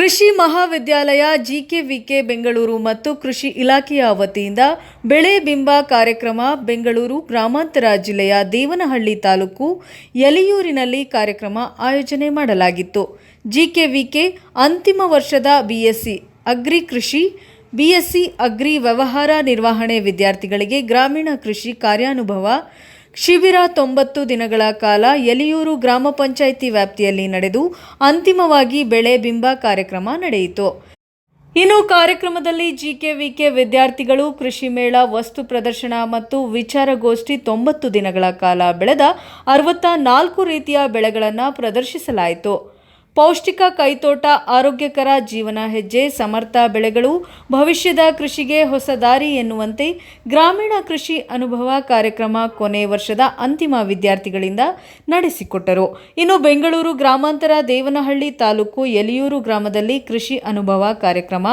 ಕೃಷಿ ಮಹಾವಿದ್ಯಾಲಯ ಜಿಕೆವಿಕೆ ಬೆಂಗಳೂರು ಮತ್ತು ಕೃಷಿ ಇಲಾಖೆಯ ವತಿಯಿಂದ ಬೆಳೆ ಬಿಂಬ ಕಾರ್ಯಕ್ರಮ ಬೆಂಗಳೂರು ಗ್ರಾಮಾಂತರ ಜಿಲ್ಲೆಯ ದೇವನಹಳ್ಳಿ ತಾಲೂಕು ಯಲಿಯೂರಿನಲ್ಲಿ ಕಾರ್ಯಕ್ರಮ ಆಯೋಜನೆ ಮಾಡಲಾಗಿತ್ತು. ಜಿಕೆವಿಕೆ ಅಂತಿಮ ವರ್ಷದ ಬಿಎಸ್ಸಿ ಅಗ್ರಿ ಕೃಷಿ, ಬಿಎಸ್ಸಿ ಅಗ್ರಿ ವ್ಯವಹಾರ ನಿರ್ವಹಣೆ ವಿದ್ಯಾರ್ಥಿಗಳಿಗೆ ಗ್ರಾಮೀಣ ಕೃಷಿ ಕಾರ್ಯಾನುಭವ ಶಿಬಿರ ತೊಂಬತ್ತು ದಿನಗಳ ಕಾಲ ಯಲಿಯೂರು ಗ್ರಾಮ ಪಂಚಾಯಿತಿ ವ್ಯಾಪ್ತಿಯಲ್ಲಿ ನಡೆದು ಅಂತಿಮವಾಗಿ ಬೆಳೆ ಬಿಂಬ ಕಾರ್ಯಕ್ರಮ ನಡೆಯಿತು. ಇನ್ನು ಕಾರ್ಯಕ್ರಮದಲ್ಲಿ ಜಿಕೆವಿಕೆ ವಿದ್ಯಾರ್ಥಿಗಳು, ಕೃಷಿ ಮೇಳ, ವಸ್ತು ಪ್ರದರ್ಶನ ಮತ್ತು ವಿಚಾರಗೋಷ್ಠಿ ತೊಂಬತ್ತು ದಿನಗಳ ಕಾಲ ಬೆಳೆದ ಅರವತ್ತ ನಾಲ್ಕು ರೀತಿಯ ಬೆಳೆಗಳನ್ನು ಪ್ರದರ್ಶಿಸಲಾಯಿತು. ಪೌಷ್ಟಿಕ ಕೈತೋಟ, ಆರೋಗ್ಯಕರ ಜೀವನ ಹೆಜ್ಜೆ, ಸಮರ್ಥ ಬೆಳೆಗಳು, ಭವಿಷ್ಯದ ಕೃಷಿಗೆ ಹೊಸ ದಾರಿ ಎನ್ನುವಂತೆ ಗ್ರಾಮೀಣ ಕೃಷಿ ಅನುಭವ ಕಾರ್ಯಕ್ರಮ ಕೊನೆ ವರ್ಷದ ಅಂತಿಮ ವಿದ್ಯಾರ್ಥಿಗಳಿಂದ ನಡೆಸಿಕೊಟ್ಟರು. ಇನ್ನು ಬೆಂಗಳೂರು ಗ್ರಾಮಾಂತರ ದೇವನಹಳ್ಳಿ ತಾಲೂಕು ಯಲಿಯೂರು ಗ್ರಾಮದಲ್ಲಿ ಕೃಷಿ ಅನುಭವ ಕಾರ್ಯಕ್ರಮ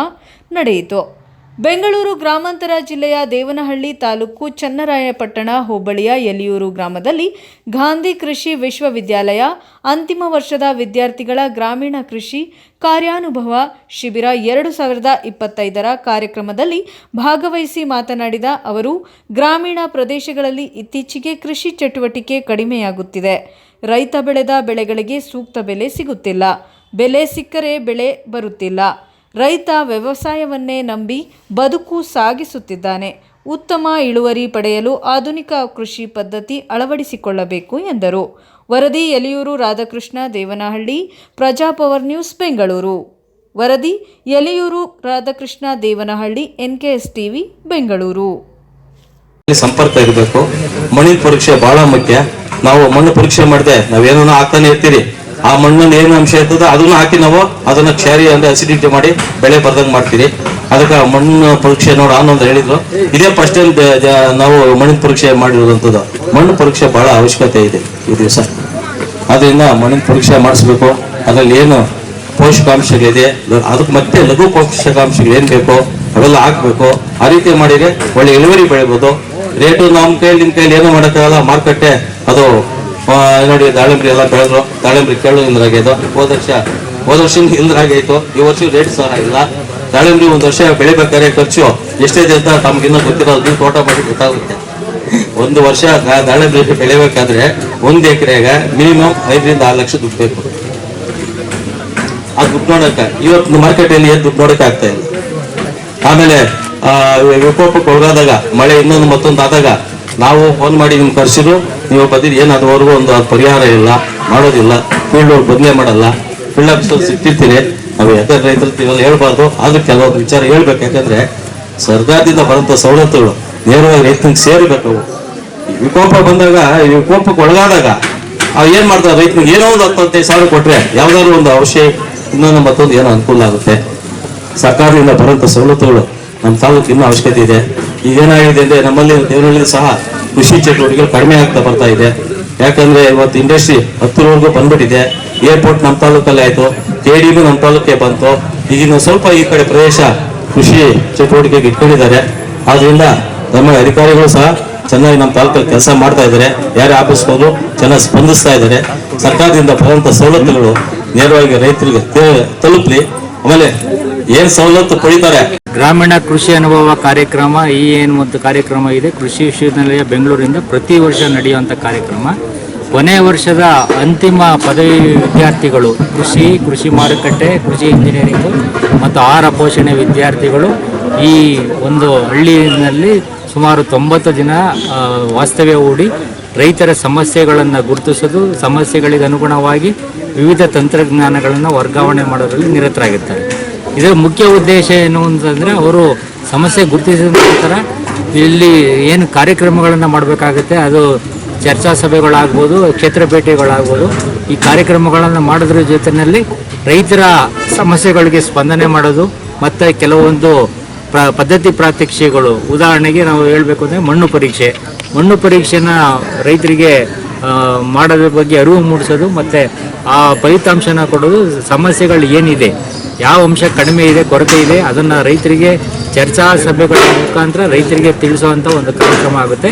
ನಡೆಯಿತು. ಬೆಂಗಳೂರು ಗ್ರಾಮಾಂತರ ಜಿಲ್ಲೆಯ ದೇವನಹಳ್ಳಿ ತಾಲೂಕು ಚನ್ನರಾಯಪಟ್ಟಣ ಹೋಬಳಿಯ ಯಲಿಯೂರು ಗ್ರಾಮದಲ್ಲಿ ಗಾಂಧಿ ಕೃಷಿ ವಿಶ್ವವಿದ್ಯಾಲಯ ಅಂತಿಮ ವರ್ಷದ ವಿದ್ಯಾರ್ಥಿಗಳ ಗ್ರಾಮೀಣ ಕೃಷಿ ಕಾರ್ಯಾನುಭವ ಶಿಬಿರ ಎರಡು ಸಾವಿರದ ಇಪ್ಪತ್ತೈದರ ಕಾರ್ಯಕ್ರಮದಲ್ಲಿ ಭಾಗವಹಿಸಿ ಮಾತನಾಡಿದ ಅವರು, ಗ್ರಾಮೀಣ ಪ್ರದೇಶಗಳಲ್ಲಿ ಇತ್ತೀಚೆಗೆ ಕೃಷಿ ಚಟುವಟಿಕೆ ಕಡಿಮೆಯಾಗುತ್ತಿದೆ. ರೈತ ಬೆಳೆದ ಬೆಳೆಗಳಿಗೆ ಸೂಕ್ತ ಬೆಲೆ ಸಿಗುತ್ತಿಲ್ಲ. ಬೆಲೆ ಸಿಕ್ಕರೆ ಬೆಳೆ ಬರುತ್ತಿಲ್ಲ. ರೈತ ವ್ಯವಸಾಯವನ್ನೇ ನಂಬಿ ಬದುಕು ಸಾಗಿಸುತ್ತಿದ್ದಾನೆ. ಉತ್ತಮ ಇಳುವರಿ ಪಡೆಯಲು ಆಧುನಿಕ ಕೃಷಿ ಪದ್ಧತಿ ಅಳವಡಿಸಿಕೊಳ್ಳಬೇಕು ಎಂದರು. ವರದಿ ಯಲಿಯೂರು ರಾಧಾಕೃಷ್ಣ ದೇವನಹಳ್ಳಿ ಪ್ರಜಾಪವರ್ ನ್ಯೂಸ್ ಬೆಂಗಳೂರು. ವರದಿ ಯಲಿಯೂರು ರಾಧಾಕೃಷ್ಣ ದೇವನಹಳ್ಳಿ ಎನ್ಕೆಎಸ್ ಟಿವಿ ಬೆಂಗಳೂರು ಸಂಪರ್ಕ ಇರಬೇಕು. ಮಣ್ಣಿನ ಪರೀಕ್ಷೆ ಬಹಳ ಮುಖ್ಯ. ನಾವು ಮಣ್ಣು ಪರೀಕ್ಷೆ ಮಾಡಿದೆ ನಾವೇನೋ ಹಾಕ್ತಾನೆ ಇರ್ತೀರಿ. ಆ ಮಣ್ಣಲ್ಲಿ ಏನು ಅಂಶ ಇರ್ತದೆ ಅದನ್ನ ಹಾಕಿ ನಾವು ಅದನ್ನ ಕ್ಷಾರಿ ಅಂದ್ರೆ ಅಸಿಡಿಟಿ ಮಾಡಿ ಬೆಳೆ ಬರ್ದಂಗ್ ಮಾಡ್ತೀರಿ. ಅದಕ್ಕೆ ಮಣ್ಣು ಪರೀಕ್ಷೆ ನೋಡ ಅನ್ನೊಂದು ಹೇಳಿದ್ರು. ಇದೇ ಫಸ್ಟ್ ಟೈಮ್ ನಾವು ಮಣ್ಣಿನ ಪರೀಕ್ಷೆ ಮಾಡಿರುವಂಥದ್ದು. ಮಣ್ಣು ಪರೀಕ್ಷೆ ಬಹಳ ಅವಶ್ಯಕತೆ ಇದೆ ಈ ದಿವಸ. ಅದರಿಂದ ಮಣ್ಣಿನ ಪರೀಕ್ಷೆ ಮಾಡಿಸ್ಬೇಕು. ಅದ್ರಲ್ಲಿ ಏನು ಪೋಷಕಾಂಶಗಳಿದೆ ಅದಕ್ಕೆ ಮತ್ತೆ ಲಘು ಪೋಷಕಾಂಶಗಳು ಏನ್ ಬೇಕು? ಅವೆಲ್ಲ ಹಾಕ್ಬೇಕು. ಆ ರೀತಿ ಮಾಡಿದ್ರೆ ಒಳ್ಳೆ ಇಳುವರಿ ಬೆಳಿಬೋದು. ರೇಟು ನಮ್ಮ ಕೈಲಿ ನಿಮ್ಮ ಕೈಯಲ್ಲಿ ಏನೂ ಮಾಡೋಕ್ಕಾಗಲ್ಲ? ಮಾರುಕಟ್ಟೆ ಅದು ನೋಡಿ ದಾಳಿಂಬ್ರಿ ಎಲ್ಲ ಬೆಳೆದ್ರು. ದಾಳಿಂಬ್ರಿ ಕೇಳು ಇಲ್ದ್ರಾಗೈತು ಹೋದ ವರ್ಷ ಹೋದ ವರ್ಷ ಇಲ್ದ್ರಾಗೈತು ಈ ವರ್ಷ ರೇಟ್ ಸಹ ಇಲ್ಲ. ದಾಳಿಂಬ್ರಿ ಒಂದು ವರ್ಷ ಬೆಳಿಬೇಕಾದ್ರೆ ಖರ್ಚು ಎಷ್ಟಿದೆ ಅಂತ ತಮ್ಗಿನ್ನೂ ಗೊತ್ತಿರೋದು. ನೀವು ತೋಟ ಮಾಡಿ ಗೊತ್ತಾಗುತ್ತೆ. ಒಂದು ವರ್ಷ ದಾಳಿಂಬ್ರಿ ಬೆಳಿಬೇಕಾದ್ರೆ ಒಂದು ಎಕರೆಗೆ ಮಿನಿಮಮ್ ಐದರಿಂದ ಆರು ಲಕ್ಷ ದುಡ್ಡು ಬೇಕು. ಆ ದುಡ್ಡು ನೋಡಕ್ಕೆ ಇವತ್ತು ಮಾರ್ಕೆಟಲ್ಲಿ ಏನು ದುಡ್ಡು ನೋಡಕ್ಕೆ ಆಗ್ತಾ ಇಲ್ಲ. ಆಮೇಲೆ ಆ, ವಿಕೋಪಕ್ಕೆ ಒಳಗಾದಾಗ ಮಳೆ ಇನ್ನೊಂದು ಮತ್ತೊಂದು ಆದಾಗ ನಾವು ಫೋನ್ ಮಾಡಿ ನಿಮ್ಗೆ ಕರೆಸಿದ್ರು, ನೀವು ಬದಿರಿ ಏನು ಅದುವರೆಗೂ ಒಂದು ಪರಿಹಾರ ಇಲ್ಲ, ಮಾಡೋದಿಲ್ಲ ಫೀಲ್ಡ್ ಅವ್ರು ಬದಲೇ ಮಾಡಲ್ಲ ಫೀಲ್ಡ್ ಆಫೀಸಲ್ಲಿ ಸಿಕ್ತಿರ್ತೀನಿ. ನಾವು ಯಾಕಂದ್ರೆ ರೈತರು ಇವೆಲ್ಲ ಹೇಳ್ಬಾರ್ದು, ಆದ್ರೂ ಕೆಲವೊಂದು ವಿಚಾರ ಹೇಳ್ಬೇಕು. ಯಾಕಂದರೆ ಸರ್ಕಾರದಿಂದ ಬರೋಂಥ ಸವಲತ್ತುಗಳು ನೇರವಾಗಿ ರೈತನಿಗೆ ಸೇರಬೇಕು. ವಿಕೋಪ ಬಂದಾಗ, ಈ ವಿಕೋಪಕ್ಕೆ ಒಳಗಾದಾಗ ಅವ್ರು ಏನು ಮಾಡ್ತಾರೆ ರೈತನಿಗೆ ಏನೋ ಒಂದು ಹತ್ತು ಹತ್ತೈದು ಸಾವಿರ ಕೊಟ್ಟರೆ ಯಾವುದಾದ್ರು ಒಂದು ಅವಶ್ಯ ಇನ್ನೊಂದು ಮತ್ತೊಂದು ಏನೋ ಅನುಕೂಲ ಆಗುತ್ತೆ. ಸರ್ಕಾರದಿಂದ ಬರೋಂಥ ಸವಲತ್ತುಗಳು ನಮ್ಮ ತಾಲೂಕು ಇನ್ನೂ ಅವಶ್ಯಕತೆ ಇದೆ. ಈಗೇನಾಗಿದೆ ಅಂದ್ರೆ ನಮ್ಮಲ್ಲಿ ದೇವರಲ್ಲಿ ಸಹ ಕೃಷಿ ಚಟುವಟಿಕೆಗಳು ಕಡಿಮೆ ಆಗ್ತಾ ಬರ್ತಾ ಇದೆ. ಯಾಕಂದ್ರೆ ಇವತ್ತು ಇಂಡಸ್ಟ್ರಿ ಹತ್ತಿರವರೆಗೂ ಬಂದ್ಬಿಟ್ಟಿದೆ. ಏರ್ಪೋರ್ಟ್ ನಮ್ಮ ತಾಲೂಕಲ್ಲಿ ಆಯ್ತು. ಕೆಡಿನೂ ನಮ್ಮ ತಾಲೂಕೆ ಬಂತು. ಈಗಿನ ಸ್ವಲ್ಪ ಈ ಕಡೆ ಪ್ರದೇಶ ಕೃಷಿ ಚಟುವಟಿಕೆಗೆ ಇಟ್ಕೊಂಡಿದ್ದಾರೆ. ಆದ್ರಿಂದ ನಮ್ಮ ಅಧಿಕಾರಿಗಳು ಸಹ ಚೆನ್ನಾಗಿ ನಮ್ಮ ತಾಲೂಕಲ್ಲಿ ಕೆಲಸ ಮಾಡ್ತಾ ಇದ್ದಾರೆ. ಯಾರೇ ಆಫೀಸ್ ಚೆನ್ನಾಗಿ ಸ್ಪಂದಿಸ್ತಾ ಇದ್ದಾರೆ. ಸರ್ಕಾರದಿಂದ ಬರುವಂತ ಸವಲತ್ತುಗಳು ನೇರವಾಗಿ ರೈತರಿಗೆ ತಲುಪಲಿ. ಆಮೇಲೆ ಏನು ಸವಲತ್ತು ಪಡಿತಾರೆ? ಗ್ರಾಮೀಣ ಕೃಷಿ ಅನುಭವ ಕಾರ್ಯಕ್ರಮ, ಈ ಏನು ಒಂದು ಕಾರ್ಯಕ್ರಮ ಇದೆ, ಕೃಷಿ ವಿಶ್ವವಿದ್ಯಾಲಯ ಬೆಂಗಳೂರಿಂದ ಪ್ರತಿ ವರ್ಷ ನಡೆಯುವಂಥ ಕಾರ್ಯಕ್ರಮ. ಕೊನೆ ವರ್ಷದ ಅಂತಿಮ ಪದವಿ ವಿದ್ಯಾರ್ಥಿಗಳು ಕೃಷಿ ಕೃಷಿ ಮಾರುಕಟ್ಟೆ, ಕೃಷಿ ಇಂಜಿನಿಯರಿಂಗು ಮತ್ತು ಆಹಾರ ಪೋಷಣೆ ವಿದ್ಯಾರ್ಥಿಗಳು ಈ ಒಂದು ಹಳ್ಳಿಯಲ್ಲಿ ಸುಮಾರು ತೊಂಬತ್ತು ದಿನ ವಾಸ್ತವ್ಯ ಹೂಡಿ ರೈತರ ಸಮಸ್ಯೆಗಳನ್ನು ಗುರುತಿಸೋದು, ಸಮಸ್ಯೆಗಳಿಗೆ ಅನುಗುಣವಾಗಿ ವಿವಿಧ ತಂತ್ರಜ್ಞಾನಗಳನ್ನು ವರ್ಗಾವಣೆ ಮಾಡೋದರಲ್ಲಿ ನಿರತರಾಗಿರ್ತಾರೆ ಇದರ ಮುಖ್ಯ ಉದ್ದೇಶ ಏನು ಅಂತಂದರೆ ಅವರು ಸಮಸ್ಯೆ ಗುರುತಿಸಿದ ನಂತರ ಇಲ್ಲಿ ಏನು ಕಾರ್ಯಕ್ರಮಗಳನ್ನು ಮಾಡಬೇಕಾಗುತ್ತೆ, ಅದು ಚರ್ಚಾ ಸಭೆಗಳಾಗ್ಬೋದು, ಕ್ಷೇತ್ರ ಭೇಟಿಗಳಾಗ್ಬೋದು. ಈ ಕಾರ್ಯಕ್ರಮಗಳನ್ನು ಮಾಡೋದ್ರ ಜೊತೆಯಲ್ಲಿ ರೈತರ ಸಮಸ್ಯೆಗಳಿಗೆ ಸ್ಪಂದನೆ ಮಾಡೋದು, ಮತ್ತು ಕೆಲವೊಂದು ಪ್ರ, ಪದ್ಧತಿ ಪ್ರಾತ್ಯಕ್ಷಿಕೆಗಳು ಉದಾಹರಣೆಗೆ ನಾವು ಹೇಳಬೇಕು ಅಂದರೆ ಮಣ್ಣು ಪರೀಕ್ಷೆ. ಮಣ್ಣು ಪರೀಕ್ಷೆನ ರೈತರಿಗೆ ಮಾಡೋದ್ರ ಬಗ್ಗೆ ಅರಿವು ಮೂಡಿಸೋದು ಮತ್ತು ಆ ಫಲಿತಾಂಶನ ಕೊಡೋದು ಸಮಸ್ಯೆಗಳು ಏನಿದೆ, ಯಾವ ಅಂಶ ಕಡಿಮೆ ಇದೆ, ಕೊರತೆ ಇದೆ, ಅದನ್ನು ರೈತರಿಗೆ ಚರ್ಚಾ ಸಭೆಗಳ ಮುಖಾಂತರ ರೈತರಿಗೆ ತಿಳಿಸುವಂಥ ಒಂದು ಕಾರ್ಯಕ್ರಮ ಆಗುತ್ತೆ.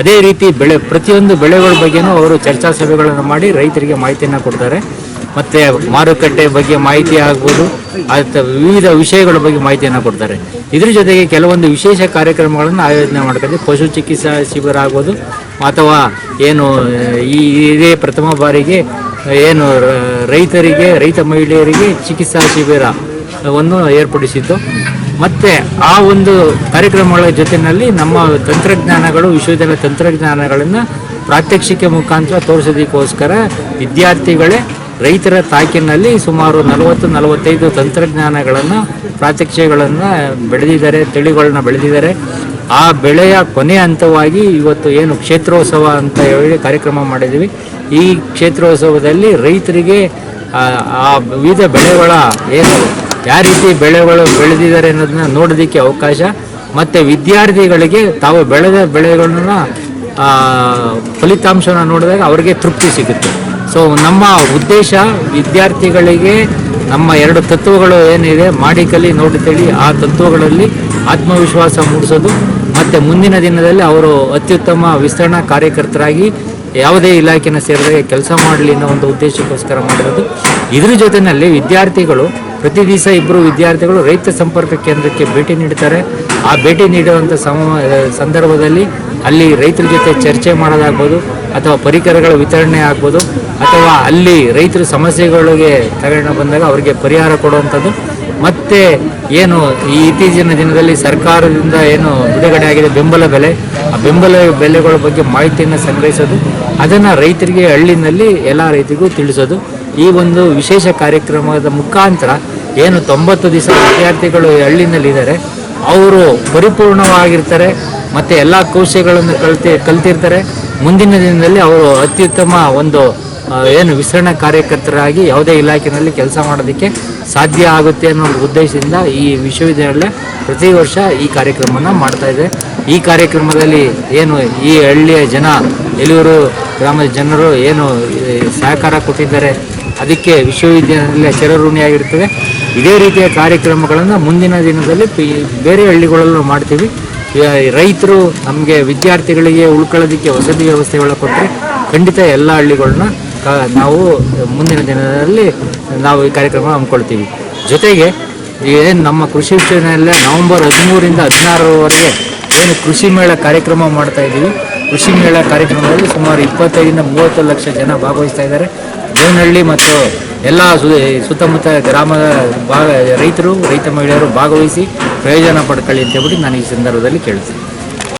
ಅದೇ ರೀತಿ ಬೆಳೆ, ಪ್ರತಿಯೊಂದು ಬೆಳೆಗಳ ಬಗ್ಗೆನೂ ಅವರು ಚರ್ಚಾ ಸಭೆಗಳನ್ನು ಮಾಡಿ ರೈತರಿಗೆ ಮಾಹಿತಿಯನ್ನು ಕೊಡ್ತಾರೆ. ಮತ್ತು ಮಾರುಕಟ್ಟೆ ಬಗ್ಗೆ ಮಾಹಿತಿ ಆಗ್ಬೋದು ಅಥವಾ ವಿವಿಧ ವಿಷಯಗಳ ಬಗ್ಗೆ ಮಾಹಿತಿಯನ್ನು ಕೊಡ್ತಾರೆ. ಇದ್ರ ಜೊತೆಗೆ ಕೆಲವೊಂದು ವಿಶೇಷ ಕಾರ್ಯಕ್ರಮಗಳನ್ನು ಆಯೋಜನೆ ಮಾಡ್ಕೊಂಡು ಪಶು ಚಿಕಿತ್ಸಾ ಶಿಬಿರ ಆಗ್ಬೋದು, ಅಥವಾ ಏನು, ಈ ಇದೇ ಪ್ರಥಮ ಬಾರಿಗೆ ಏನು ರೈತರಿಗೆ, ರೈತ ಮಹಿಳೆಯರಿಗೆ ಚಿಕಿತ್ಸಾ ಶಿಬಿರವನ್ನು ಏರ್ಪಡಿಸಿತ್ತು ಮತ್ತು ಆ ಒಂದು ಕಾರ್ಯಕ್ರಮಗಳ ಜೊತೆಯಲ್ಲಿ ನಮ್ಮ ತಂತ್ರಜ್ಞಾನಗಳು, ವಿಶ್ವವಿದ್ಯಾಲಯ ತಂತ್ರಜ್ಞಾನಗಳನ್ನು ಪ್ರಾತ್ಯಕ್ಷಿಕೆ ಮುಖಾಂತರ ತೋರಿಸೋದಕ್ಕೋಸ್ಕರ ವಿದ್ಯಾರ್ಥಿಗಳೇ ರೈತರ ತಾಕಿನಲ್ಲಿ ಸುಮಾರು ನಲವತ್ತು, ನಲವತ್ತೈದು ತಂತ್ರಜ್ಞಾನಗಳನ್ನು, ಪ್ರಾತ್ಯಕ್ಷಿಕೆಗಳನ್ನು ಬೆಳೆದಿದ್ದಾರೆ ತಳಿಗಳನ್ನ ಬೆಳೆದಿದ್ದಾರೆ. ಆ ಬೆಳೆಯ ಕೊನೆ ಹಂತವಾಗಿ ಇವತ್ತು ಏನು ಕ್ಷೇತ್ರೋತ್ಸವ ಅಂತ ಹೇಳಿ ಕಾರ್ಯಕ್ರಮ ಮಾಡಿದ್ದೀವಿ. ಈ ಕ್ಷೇತ್ರೋತ್ಸವದಲ್ಲಿ ರೈತರಿಗೆ, ಆ ವಿವಿಧ ಬೆಳೆಗಳ ಏನು, ಯಾವ ರೀತಿ ಬೆಳೆಗಳು ಬೆಳೆದಿದ್ದಾರೆ ಅನ್ನೋದನ್ನ ನೋಡೋದಕ್ಕೆ ಅವಕಾಶ. ಮತ್ತು ವಿದ್ಯಾರ್ಥಿಗಳಿಗೆ ತಾವು ಬೆಳೆದ ಬೆಳೆಗಳನ್ನ ಫಲಿತಾಂಶನ ನೋಡಿದಾಗ ಅವರಿಗೆ ತೃಪ್ತಿ ಸಿಗುತ್ತೆ. ಸೊ ನಮ್ಮ ಉದ್ದೇಶ ವಿದ್ಯಾರ್ಥಿಗಳಿಗೆ ನಮ್ಮ ಎರಡು ತತ್ವಗಳು ಏನಿದೆ, ಮಾಡಿ ಕಲಿ, ನೋಡಿ ತಿಳಿ, ಆ ತತ್ವಗಳಲ್ಲಿ ಆತ್ಮವಿಶ್ವಾಸ ಮೂಡಿಸೋದು, ಮತ್ತು ಮುಂದಿನ ದಿನದಲ್ಲಿ ಅವರು ಅತ್ಯುತ್ತಮ ವಿಸ್ತರಣಾ ಕಾರ್ಯಕರ್ತರಾಗಿ ಯಾವುದೇ ಇಲಾಖೆನ ಸೇರಿದಾಗ ಕೆಲಸ ಮಾಡಲಿ ಅನ್ನೋ ಒಂದು ಉದ್ದೇಶಕ್ಕೋಸ್ಕರ ಮಾಡಿರೋದು. ಇದರ ಜೊತೆಯಲ್ಲಿ ವಿದ್ಯಾರ್ಥಿಗಳು, ಪ್ರತಿ ದಿವಸ ಇಬ್ಬರು ವಿದ್ಯಾರ್ಥಿಗಳು ರೈತ ಸಂಪರ್ಕ ಕೇಂದ್ರಕ್ಕೆ ಭೇಟಿ ನೀಡ್ತಾರೆ. ಆ ಭೇಟಿ ನೀಡುವಂಥ ಸಮ, ಸಂದರ್ಭದಲ್ಲಿ ಅಲ್ಲಿ ರೈತರ ಜೊತೆ ಚರ್ಚೆ ಮಾಡೋದಾಗ್ಬೋದು ಅಥವಾ ಪರಿಕರಗಳ ವಿತರಣೆ ಆಗ್ಬೋದು ಅಥವಾ ಅಲ್ಲಿ ರೈತರ ಸಮಸ್ಯೆಗಳಿಗೆ ತಗೊಂಡು ಬಂದಾಗ ಅವರಿಗೆ ಪರಿಹಾರ ಕೊಡುವಂಥದ್ದು. ಮತ್ತೆ ಏನು ಈ ಇತ್ತೀಚಿನ ದಿನದಲ್ಲಿ ಸರ್ಕಾರದಿಂದ ಏನು ಬಿಡುಗಡೆ ಆಗಿದೆ ಬೆಂಬಲ ಬೆಲೆ. ಆ ಬೆಂಬಲ ಬೆಲೆಗಳ ಬಗ್ಗೆ ಮಾಹಿತಿಯನ್ನು ಸಂಗ್ರಹಿಸೋದು, ಅದನ್ನು ರೈತರಿಗೆ ಹಳ್ಳಿನಲ್ಲಿ ಎಲ್ಲ ರೈತರಿಗೂ ತಿಳಿಸೋದು. ಈ ಒಂದು ವಿಶೇಷ ಕಾರ್ಯಕ್ರಮದ ಮುಖಾಂತರ ಏನು ತೊಂಬತ್ತು ದಿವಸ ವಿದ್ಯಾರ್ಥಿಗಳು ಹಳ್ಳಿನಲ್ಲಿದ್ದಾರೆ, ಅವರು ಪರಿಪೂರ್ಣವಾಗಿರ್ತಾರೆ ಮತ್ತು ಎಲ್ಲ ಕೌಶಲ್ಯಗಳನ್ನು ಕಲ್ತಿ, ಕಲ್ತಿರ್ತಾರೆ. ಮುಂದಿನ ದಿನದಲ್ಲಿ ಅವರು ಅತ್ಯುತ್ತಮ ಒಂದು ಏನು ವಿಸ್ತರಣಾ ಕಾರ್ಯಕರ್ತರಾಗಿ ಯಾವುದೇ ಇಲಾಖೆಯಲ್ಲಿ ಕೆಲಸ ಮಾಡೋದಕ್ಕೆ ಸಾಧ್ಯ ಆಗುತ್ತೆ ಅನ್ನೋ ಉದ್ದೇಶದಿಂದ ಈ ವಿಶ್ವವಿದ್ಯಾಲಯ ಪ್ರತಿ ವರ್ಷ ಈ ಕಾರ್ಯಕ್ರಮನ ಮಾಡ್ತಾ ಇದೆ. ಈ ಕಾರ್ಯಕ್ರಮದಲ್ಲಿ ಏನು ಈ ಹಳ್ಳಿಯ ಜನ, ಎಲೂರು ಗ್ರಾಮದ ಜನರು ಏನು ಸಹಕಾರ ಕೊಟ್ಟಿದ್ದಾರೆ. ಅದಕ್ಕೆ ವಿಶ್ವವಿದ್ಯಾಲಯ ಚಿರಋಣಿಯಾಗಿರ್ತದೆ ಇದೇ ರೀತಿಯ ಕಾರ್ಯಕ್ರಮಗಳನ್ನು ಮುಂದಿನ ದಿನದಲ್ಲಿ ಬೇರೆ ಹಳ್ಳಿಗಳಲ್ಲೂ ಮಾಡ್ತೀವಿ. ರೈತರು ನಮಗೆ ವಿದ್ಯಾರ್ಥಿಗಳಿಗೆ ಉಳ್ಕೊಳ್ಳೋದಕ್ಕೆ ವಸತಿ ವ್ಯವಸ್ಥೆಗಳ ಕೊಟ್ಟರೆ ಖಂಡಿತ ಎಲ್ಲ ಹಳ್ಳಿಗಳನ್ನ ನಾವು ಮುಂದಿನ ದಿನದಲ್ಲಿ ನಾವು ಈ ಕಾರ್ಯಕ್ರಮ ಹಮ್ಮಿಕೊಳ್ತೀವಿ. ಜೊತೆಗೆ ಏನು ನಮ್ಮ ಕೃಷಿ ವಿಶ್ವವಿದ್ಯಾಲಯ ನವೆಂಬರ್ ಹದಿಮೂರಿಂದ ಹದಿನಾರರವರೆಗೆ ಏನು ಕೃಷಿ ಮೇಳ ಕಾರ್ಯಕ್ರಮ ಮಾಡ್ತಾ ಇದ್ದೀವಿ. ಕೃಷಿ ಮೇಳ ಕಾರ್ಯಕ್ರಮದಲ್ಲಿ ಸುಮಾರು ಇಪ್ಪತ್ತೈದರಿಂದ ಮೂವತ್ತು ಲಕ್ಷ ಜನ ಭಾಗವಹಿಸ್ತಾ ಇದ್ದಾರೆ. ದೇವನಹಳ್ಳಿ ಮತ್ತು ಎಲ್ಲ ಸುತ್ತಮುತ್ತ ಗ್ರಾಮದ ಭಾಗ, ರೈತರು, ರೈತ ಮಹಿಳೆಯರು ಭಾಗವಹಿಸಿ ಪ್ರಯೋಜನ ಪಡ್ಕೊಳ್ಳಿ ಅಂತ ಹೇಳ್ಬಿಟ್ಟು ನಾನು ಈ ಸಂದರ್ಭದಲ್ಲಿ ಕೇಳ್ತೀನಿ.